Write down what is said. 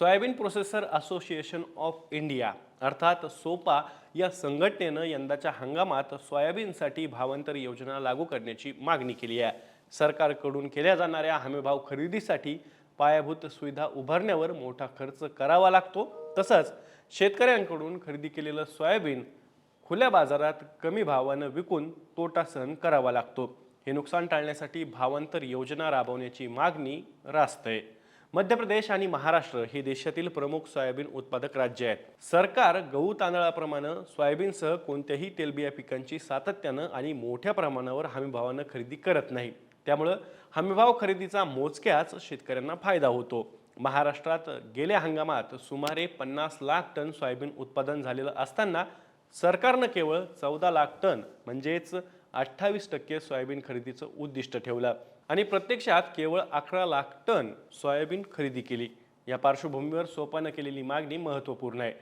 Soybean processor association of India अर्थात सोपा या संघटनेनं यंदाच्या हंगामात सोयाबीनसाठी भावांतर योजना लागू करण्याची मागणी केली आहे. सरकारकडून केल्या जाणाऱ्या हमीभाव खरेदीसाठी पायाभूत सुविधा उभारण्यावर मोठा खर्च करावा लागतो. तसंच शेतकऱ्यांकडून खरेदी केलेलं सोयाबीन खुल्या बाजारात कमी भावानं विकून तोटा सहन करावा लागतो. हे नुकसान टाळण्यासाठी भावांतर योजना राबवण्याची मागणी रास्त आहे. मध्य प्रदेश आणि महाराष्ट्र हे देशातील प्रमुख सोयाबीन उत्पादक राज्य आहेत. सरकार गहू तांदळाप्रमाणे सोयाबीनसह कोणत्याही तेलबिया पिकांची सातत्यानं आणि मोठ्या प्रमाणावर हमीभावानं खरेदी करत नाही. त्यामुळं हमीभाव खरेदीचा मोजक्याच शेतकऱ्यांना फायदा होतो. महाराष्ट्रात गेल्या हंगामात सुमारे पन्नास लाख टन सोयाबीन उत्पादन झालेलं असताना सरकारनं केवळ चौदा लाख टन म्हणजेच अठ्ठावीस टक्के सोयाबीन खरेदीचं उद्दिष्ट ठेवलं. आणि प्रत्यक्षात केवळ अकरा लाख टन सोयाबीन खरेदी केली. या पार्श्वभूमीवर सोपानं केलेली मागणी महत्त्वपूर्ण आहे.